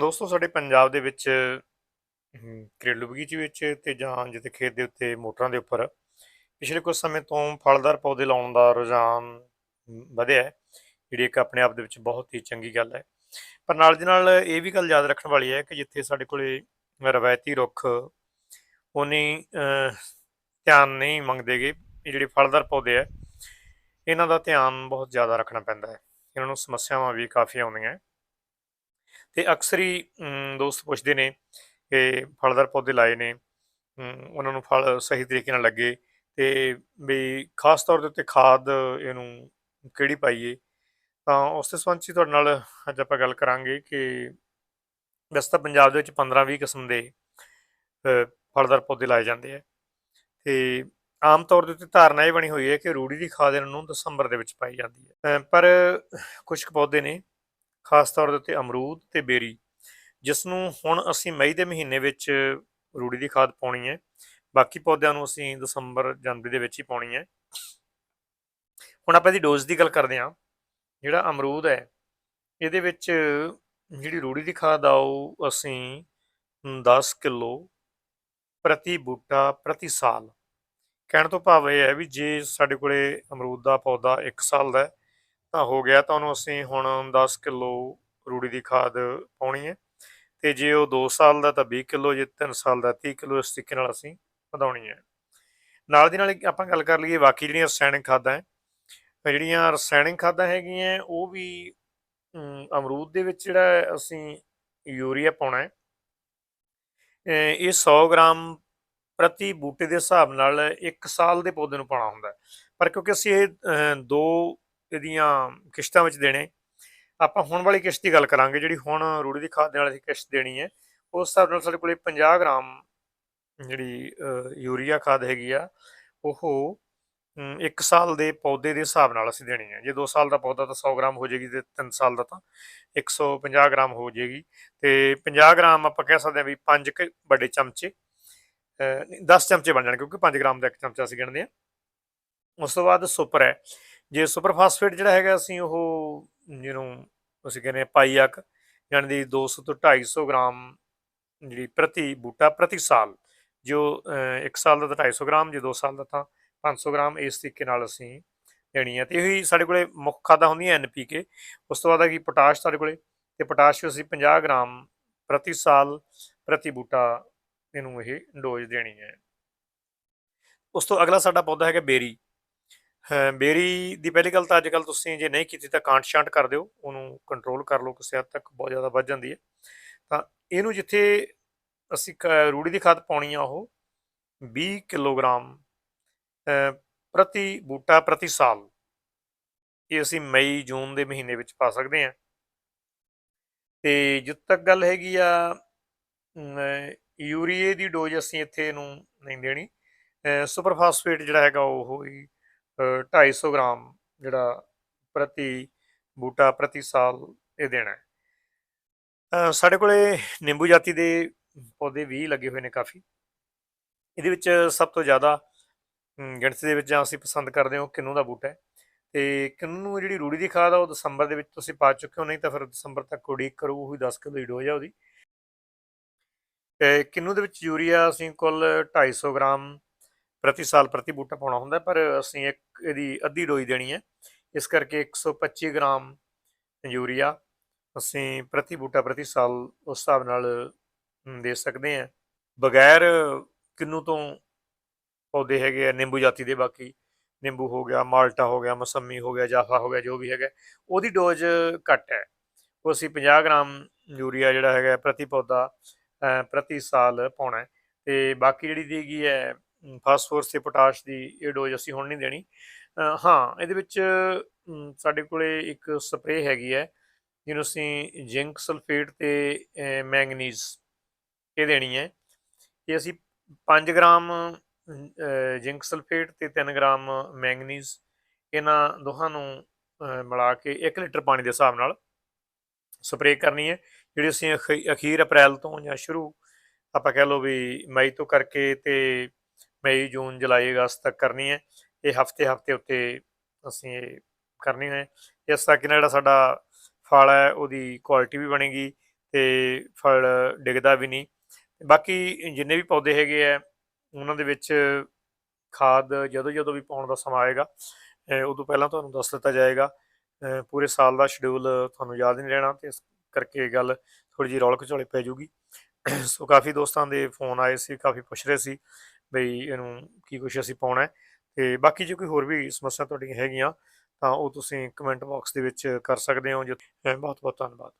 ਦੋਸਤੋ, ਸਾਡੇ ਪੰਜਾਬ ਦੇ ਵਿੱਚ ਘਰੇਲੂ ਬਗੀਚੇ ਵਿੱਚ ਤੇ ਜਾਂ ਜਿੱਥੇ ਖੇਤ ਦੇ ਉੱਤੇ ਮੋਟਰਾਂ ਦੇ ਉੱਪਰ ਪਿਛਲੇ ਕੁਝ ਸਮੇਂ ਤੋਂ ਫਲਦਾਰ ਪੌਦੇ ਲਾਉਣ ਦਾ ਰੁਝਾਨ ਵਧਿਆ ਹੈ, ਜਿਹੜੀ ਇੱਕ ਆਪਣੇ ਆਪ ਦੇ ਵਿੱਚ ਬਹੁਤ ਹੀ ਚੰਗੀ ਗੱਲ ਹੈ। ਪਰ ਨਾਲ ਦੀ ਨਾਲ ਇਹ ਵੀ ਗੱਲ ਯਾਦ ਰੱਖਣ ਵਾਲੀ ਹੈ ਕਿ ਜਿੱਥੇ ਸਾਡੇ ਕੋਲੇ ਰਵਾਇਤੀ ਰੁੱਖ ਉਨੀ ਧਿਆਨ ਨਹੀਂ ਮੰਗਦੇਗੇ ਇਹ ਜਿਹੜੇ ਫਲਦਾਰ ਪੌਦੇ ਹੈ, ਇਹਨਾਂ ਦਾ ਧਿਆਨ ਬਹੁਤ ਜ਼ਿਆਦਾ ਰੱਖਣਾ ਪੈਂਦਾ ਹੈ। ਇਹਨਾਂ ਨੂੰ ਸਮੱਸਿਆਵਾਂ ਵੀ ਕਾਫੀ ਆਉਂਦੀਆਂ ਤੇ ਅਕਸਰ ਹੀ ਦੋਸਤ ਪੁੱਛਦੇ ਨੇ ਕਿ ਫਲਦਾਰ ਪੌਦੇ ਲਾਏ ਨੇ ਉਹਨਾਂ ਨੂੰ ਫਲ ਸਹੀ ਤਰੀਕੇ ਨਾਲ ਲੱਗੇ ਤੇ ਵੀ ਖਾਸ ਤੌਰ ਦੇ ਉੱਤੇ ਖਾਦ ਇਹਨੂੰ ਕਿਹੜੀ ਪਾਈਏ। ਤਾਂ ਉਸ ਦੇ ਸੰਬੰਧ 'ਚ ਤੁਹਾਡੇ ਨਾਲ ਅੱਜ ਆਪਾਂ ਗੱਲ ਕਰਾਂਗੇ ਕਿ ਵੈਸੇ ਤਾਂ ਪੰਜਾਬ ਦੇ ਵਿੱਚ 15-20 ਕਿਸਮ ਦੇ ਫਲਦਾਰ ਪੌਦੇ ਲਾਏ ਜਾਂਦੇ ਆ ਤੇ ਆਮ ਤੌਰ ਦੇ ਉੱਤੇ ਧਾਰਨਾ ਇਹ ਬਣੀ ਹੋਈ ਹੈ ਕਿ ਰੂੜੀ ਦੀ ਖਾਦ ਇਹਨਾਂ ਨੂੰ ਦਸੰਬਰ ਦੇ ਵਿੱਚ ਪਾਈ ਜਾਂਦੀ ਹੈ। ਪਰ ਕੁਝ ਕੁ ਪੌਦੇ ਨੇ ਖਾਸ ਤੌਰ ਦੇ ਉੱਤੇ ਅਮਰੂਦ ਤੇ ਬੇਰੀ ਜਿਸ ਨੂੰ ਹੁਣ ਅਸੀਂ ਮਈ ਦੇ ਮਹੀਨੇ ਵਿੱਚ ਰੂੜੀ ਦੀ ਖਾਦ ਪਾਉਣੀ ਹੈ। ਬਾਕੀ ਪੌਦਿਆਂ ਨੂੰ ਅਸੀਂ ਦਸੰਬਰ, ਜਨਵਰੀ ਦੇ ਵਿੱਚ ਹੀ ਪਾਉਣੀ ਹੈ। ਹੁਣ ਆਪਾਂ ਇਹਦੀ ਡੋਜ਼ ਦੀ ਗੱਲ ਕਰਦੇ ਹਾਂ। ਜਿਹੜਾ ਅਮਰੂਦ ਹੈ, ਇਹਦੇ ਵਿੱਚ ਜਿਹੜੀ ਰੂੜੀ ਦੀ ਖਾਦ ਆ, ਉਹ ਅਸੀਂ 10 ਕਿਲੋ ਪ੍ਰਤੀ ਬੂਟਾ ਪ੍ਰਤੀ ਸਾਲ। ਕਹਿਣ ਤੋਂ ਭਾਵ ਇਹ ਹੈ ਵੀ ਜੇ ਸਾਡੇ ਕੋਲੇ ਅਮਰੂਦ ਦਾ ਪੌਦਾ 1 ਸਾਲ ਦਾ ਹੈ ਤਾਂ ਹੋ ਗਿਆ ਤਾਂ ਉਹਨੂੰ ਅਸੀਂ ਹੁਣ 10 ਕਿਲੋ ਰੂੜੀ ਦੀ ਖਾਦ ਪਾਉਣੀ ਹੈ ਤੇ ਜੇ ਉਹ 2 ਸਾਲ ਦਾ ਤਾਂ 20 ਕਿਲੋ, ਜੇ 3 ਸਾਲ ਦਾ 30 ਕਿਲੋ, ਇਸ ਤਰੀਕੇ ਨਾਲ ਅਸੀਂ ਵਧਾਉਣੀ ਹੈ। ਨਾਲ ਦੀ ਨਾਲ ਇੱਕ ਆਪਾਂ ਗੱਲ ਕਰ ਲਈਏ ਬਾਕੀ ਜਿਹੜੀਆਂ ਰਸਾਇਣਿਕ ਖਾਦਾਂ ਹੈ ਜਿਹੜੀਆਂ ਰਸਾਇਣਿਕ ਖਾਦਾਂ ਹੈਗੀਆਂ, ਉਹ ਵੀ ਅਮਰੂਦ ਦੇ ਵਿੱਚ ਜਿਹੜਾ ਅਸੀਂ ਯੂਰੀਆ ਪਾਉਣਾ ਹੈ ਇਹ 100 ਗ੍ਰਾਮ ਪ੍ਰਤੀ ਬੂਟੇ ਦੇ ਹਿਸਾਬ ਨਾਲ 1 ਸਾਲ ਦੇ ਪੌਦੇ ਨੂੰ ਪਾਉਣਾ ਹੁੰਦਾ ਪਰ ਕਿਉਂਕਿ ਅਸੀਂ ਇਹ ਦੋ ਇਹਦੀਆਂ ਕਿਸ਼ਤਾਂ ਵਿੱਚ ਦੇਣੇ। ਆਪਾਂ ਹੁਣ ਵਾਲੀ ਕਿਸ਼ਤ ਦੀ ਗੱਲ ਕਰਾਂਗੇ, ਜਿਹੜੀ ਹੁਣ ਰੂੜੀ ਦੀ ਖਾਦ ਦੇ ਨਾਲ ਅਸੀਂ ਕਿਸ਼ਤ ਦੇਣੀ ਹੈ, ਉਸ ਹਿਸਾਬ ਨਾਲ ਸਾਡੇ ਕੋਲੇ 50 ਗ੍ਰਾਮ ਜਿਹੜੀ ਯੂਰੀਆ ਖਾਦ ਹੈਗੀ ਆ, ਉਹ ਇੱਕ ਸਾਲ ਦੇ ਪੌਦੇ ਦੇ ਹਿਸਾਬ ਨਾਲ ਅਸੀਂ ਦੇਣੀ ਹੈ। ਜੇ 2 ਸਾਲ ਦਾ ਪੌਦਾ ਤਾਂ 100 ਗ੍ਰਾਮ ਹੋ ਜਾਏਗੀ ਤੇ 3 ਸਾਲ ਦਾ ਤਾਂ 150 ਗ੍ਰਾਮ ਹੋ ਜਾਏਗੀ। ਤੇ 50 ਗ੍ਰਾਮ ਆਪਾਂ ਕਹਿ ਸਕਦੇ ਹਾਂ ਵੀ 5 ਵੱਡੇ ਚਮਚੇ 10 ਚਮਚੇ ਬਣ ਜਾਣ, ਕਿਉਂਕਿ 5 ਗ੍ਰਾਮ ਦਾ ਇੱਕ ਚਮਚਾ ਅਸੀਂ ਗਿਣਦੇ ਹਾਂ। ਉਸ ਤੋਂ ਬਾਅਦ ਸੁਪਰ ਹੈ। ਜੇ ਸੁਪਰ ਫਾਸਫੇਟ ਜਿਹੜਾ ਹੈਗਾ ਅਸੀਂ ਉਹ ਜਿਹਨੂੰ ਅਸੀਂ ਕਹਿੰਦੇ ਹਾਂ ਪਾਈਆਕ ਯਾਨੀ ਦੀ 200 ਤੋਂ 250 ਗ੍ਰਾਮ ਜਿਹੜੀ ਪ੍ਰਤੀ ਬੂਟਾ ਪ੍ਰਤੀ ਸਾਲ, ਜੋ 1 ਸਾਲ ਦਾ ਤਾਂ 250 ਗ੍ਰਾਮ, ਜੇ 2 ਸਾਲ ਦਾ ਤਾਂ 500 ਗ੍ਰਾਮ, ਇਸ ਤਰੀਕੇ ਨਾਲ ਅਸੀਂ ਦੇਣੀ ਹੈ। ਤੇ ਇਹੀ ਸਾਡੇ ਕੋਲੇ ਮੁੱਖ ਖਾਦਾਂ ਹੁੰਦੀਆਂ ਐਨਪੀਕੇ ਉਸ ਤੋਂ ਬਾਅਦ ਹੈਗੀ ਪੋਟਾਸ਼ ਸਾਡੇ ਕੋਲੇ। ਤੇ ਪੋਟਾਸ਼ ਅਸੀਂ 50 ਗ੍ਰਾਮ ਪ੍ਰਤੀ ਸਾਲ ਪ੍ਰਤੀ ਬੂਟਾ ਇਹਨੂੰ ਇਹ ਡੋਜ਼ ਦੇਣੀ ਹੈ। ਉਸ ਤੋਂ ਅਗਲਾ ਸਾਡਾ ਪੌਦਾ ਹੈਗਾ ਬੇਰੀ। ਬੇਰੀ ਦੀ ਪਹਿਲੀ ਗੱਲ ਤਾਂ ਅੱਜ ਕੱਲ ਤੁਸੀਂ ਜੇ ਨਹੀਂ ਕੀਤੀ ਤਾਂ ਕਾਂਟ ਛਾਂਟ ਕਰ ਦਿਓ, ਉਹਨੂੰ ਕੰਟਰੋਲ ਕਰ ਲਓ, ਕਿਸੇ ਹੱਦ ਤੱਕ ਬਹੁਤ ਜ਼ਿਆਦਾ ਵੱਧ ਜਾਂਦੀ ਹੈ। ਤਾਂ ਇਹਨੂੰ ਜਿੱਥੇ ਅਸੀਂ ਕ- ਰੂੜੀ ਦੀ ਖਾਦ ਪਾਉਣੀ ਆ ਉਹ 20 ਕਿਲੋਗ੍ਰਾਮ ਪ੍ਰਤੀ ਬੂਟਾ ਪ੍ਰਤੀ ਸਾਲ ਇਹ ਅਸੀਂ ਮਈ, ਜੂਨ ਦੇ ਮਹੀਨੇ ਵਿੱਚ ਪਾ ਸਕਦੇ ਹਾਂ। ਤੇ ਜਿੱਥੇ ਤੱਕ ਗੱਲ ਹੈਗੀ ਆ ਯੂਰੀਏ ਦੀ ਡੋਜ਼ ਅਸੀਂ ਇੱਥੇ ਇਹਨੂੰ ਨਹੀਂ ਦੇਣੀ। ਅਹ ਸੁਪਰ ਫਾਸਫੇਟ ਜਿਹੜਾ ਹੈਗਾ ਉਹ ਹੀ 250 ਗ੍ਰਾਮ ਜਿਹੜਾ ਪ੍ਰਤੀ ਬੂਟਾ ਪ੍ਰਤੀ ਸਾਲ ਇਹ ਦੇਣਾ ਹੈ। ਸਾਡੇ ਕੋਲੇ ਨਿੰਬੂ ਜਾਤੀ ਦੇ ਪੌਦੇ ਵੀ ਲੱਗੇ ਹੋਏ ਨੇ ਕਾਫੀ। ਇਹਦੇ ਵਿੱਚ ਸਭ ਤੋਂ ਜ਼ਿਆਦਾ ਗਿਣਤੀ ਦੇ ਵਿੱਚ ਜਾਂ ਅਸੀਂ ਪਸੰਦ ਕਰਦੇ ਹਾਂ ਉਹ ਕਿੰਨੂ ਦਾ ਬੂਟਾ ਹੈ। ਤੇ ਕਿੰਨੂ ਨੂੰ ਜਿਹੜੀ ਰੂੜੀ ਦੀ ਖਾਦ ਆ ਉਹ ਦਸੰਬਰ ਦੇ ਵਿੱਚ ਤੁਸੀਂ ਪਾ ਚੁੱਕੇ ਹੋ, ਨਹੀਂ ਤਾਂ ਫਿਰ ਦਸੰਬਰ ਤੱਕ ਉਡੀਕ ਕਰੋ, ਉਹੀ ਹੀ 10 ਕਿਲੋ ਦੀ ਡੋਜ਼ ਆ ਉਹਦੀ। ਤੇ ਕਿੰਨੂ ਦੇ ਵਿੱਚ ਯੂਰੀਆ ਅਸੀਂ ਕੁੱਲ 250 ਗ੍ਰਾਮ ਪ੍ਰਤੀ ਸਾਲ ਪ੍ਰਤੀ ਬੂਟਾ ਪਾਉਣਾ ਹੁੰਦਾ ਪਰ ਅਸੀਂ ਇੱਕ ਇਹਦੀ ਅੱਧੀ ਡੋਜ਼ ਦੇਣੀ ਹੈ। ਇਸ ਕਰਕੇ 125 ਗ੍ਰਾਮ ਯੂਰੀਆ ਅਸੀਂ ਪ੍ਰਤੀ ਬੂਟਾ ਪ੍ਰਤੀ ਸਾਲ ਉਸ ਹਿਸਾਬ ਨਾਲ ਦੇ ਸਕਦੇ ਹਾਂ। ਬਗੈਰ ਕਿੰਨੂ ਤੋਂ ਪੌਦੇ ਹੈਗੇ ਆ, ਨਿੰਬੂ ਜਾਤੀ ਦੇ ਬਾਕੀ, ਨਿੰਬੂ ਹੋ ਗਿਆ, ਮਾਲਟਾ ਹੋ ਗਿਆ, ਮਸੰਮੀ ਹੋ ਗਿਆ, ਜਾਫਾ ਹੋ ਗਿਆ, ਜੋ ਵੀ ਹੈਗਾ, ਉਹਦੀ ਡੋਜ਼ ਘੱਟ ਹੈ। ਉਹ ਅਸੀਂ 50 ਗ੍ਰਾਮ ਯੂਰੀਆ ਜਿਹੜਾ ਹੈਗਾ ਪ੍ਰਤੀ ਪੌਦਾ ਪ੍ਰਤੀ ਸਾਲ ਪਾਉਣਾ ਹੈ। ਤੇ ਬਾਕੀ ਜਿਹੜੀ ਦੇਗੀ ਹੈ ਫਾਸਫੋਰਸ ਤੇ ਪੋਟਾਸ਼ ਦੀ ਇਹ ਡੋਜ਼ ਅਸੀਂ ਹੁਣ ਨਹੀਂ ਦੇਣੀ। ਹਾਂ, ਇਹਦੇ ਵਿੱਚ ਸਾਡੇ ਕੋਲੇ ਇੱਕ ਸਪਰੇਅ ਹੈਗੀ ਹੈ, ਜਿਹਨੂੰ ਅਸੀਂ ਜ਼ਿੰਕ ਸਲਫੇਟ ਤੇ ਮੈਂਗਨੀਜ਼ ਇਹ ਦੇਣੀ ਹੈ। ਇਹ ਅਸੀਂ 5 ਗ੍ਰਾਮ ਜ਼ਿੰਕ ਸਲਫੇਟ ਤੇ 3 ਗ੍ਰਾਮ ਮੈਂਗਨੀਜ਼ ਇਹਨਾਂ ਦੋਹਾਂ ਨੂੰ ਮਿਲਾ ਕੇ 1 ਲੀਟਰ ਪਾਣੀ ਦੇ ਹਿਸਾਬ ਨਾਲ ਸਪਰੇਅ ਕਰਨੀ ਹੈ, ਜਿਹੜੀ ਅਸੀਂ ਅਖੀ- ਅਖੀਰ ਅਪ੍ਰੈਲ ਤੋਂ ਜਾਂ ਸ਼ੁਰੂ ਆਪਾਂ ਕਹਿ ਲਓ ਵੀ ਮਈ ਤੋਂ ਕਰਕੇ ਤੇ ਮਈ, ਜੂਨ, ਜੁਲਾਈ, ਅਗਸਤ ਤੱਕ ਕਰਨੀ ਹੈ। ਇਹ ਹਫ਼ਤੇ ਹਫ਼ਤੇ ਉੱਤੇ ਅਸੀਂ ਇਹ ਕਰਨੀ ਹੈ। ਇਸ ਤੱਕ ਨਾਲ ਜਿਹੜਾ ਸਾਡਾ ਫਲ ਹੈ, ਉਹਦੀ ਕੁਆਲਿਟੀ ਵੀ ਬਣੇਗੀ ਤੇ ਫਲ ਡਿੱਗਦਾ ਵੀ ਨਹੀਂ। ਬਾਕੀ ਜਿੰਨੇ ਵੀ ਪੌਦੇ ਹੈਗੇ ਆ ਉਹਨਾਂ ਦੇ ਵਿੱਚ ਖਾਦ ਜਦੋਂ ਜਦੋਂ ਵੀ ਪਾਉਣ ਦਾ ਸਮਾਂ ਆਏਗਾ, ਅਹ ਉਦੋਂ ਪਹਿਲਾਂ ਤੁਹਾਨੂੰ ਦੱਸ ਦਿੱਤਾ ਜਾਏਗਾ। ਪੂਰੇ ਸਾਲ ਦਾ ਸ਼ਡਿਊਲ ਤੁਹਾਨੂੰ ਯਾਦ ਨਹੀਂ ਰਹਿਣਾ ਤੇ ਇਸ ਕਰਕੇ ਗੱਲ ਥੋੜੀ ਜਿਹੀ ਰੌਲਕ ਝੋਲੇ ਪੈ ਜੂਗੀ। ਸੋ ਕਾਫੀ ਦੋਸਤਾਂ ਦੇ ਫੋਨ ਆਏ ਸੀ, ਕਾਫੀ ਪੁੱਛ ਰਹੇ ਸੀ। ਬਈ ਇਹਨੂੰ ਕੀ ਕੁਛ ਅਸੀਂ ਪਾਉਣਾ ਹੈ। ਤੇ ਬਾਕੀ ਜੇ ਕੋਈ ਹੋਰ ਵੀ ਸਮੱਸਿਆ ਤੁਹਾਡੀਆਂ ਹੈਗੀਆਂ ਤਾਂ ਉਹ ਤੁਸੀਂ ਕਮੈਂਟ ਬਾਕਸ ਦੇ ਵਿੱਚ ਕਰ ਸਕਦੇ ਹੋ। ਜੋ ਬਹੁਤ ਬਹੁਤ ਧੰਨਵਾਦ।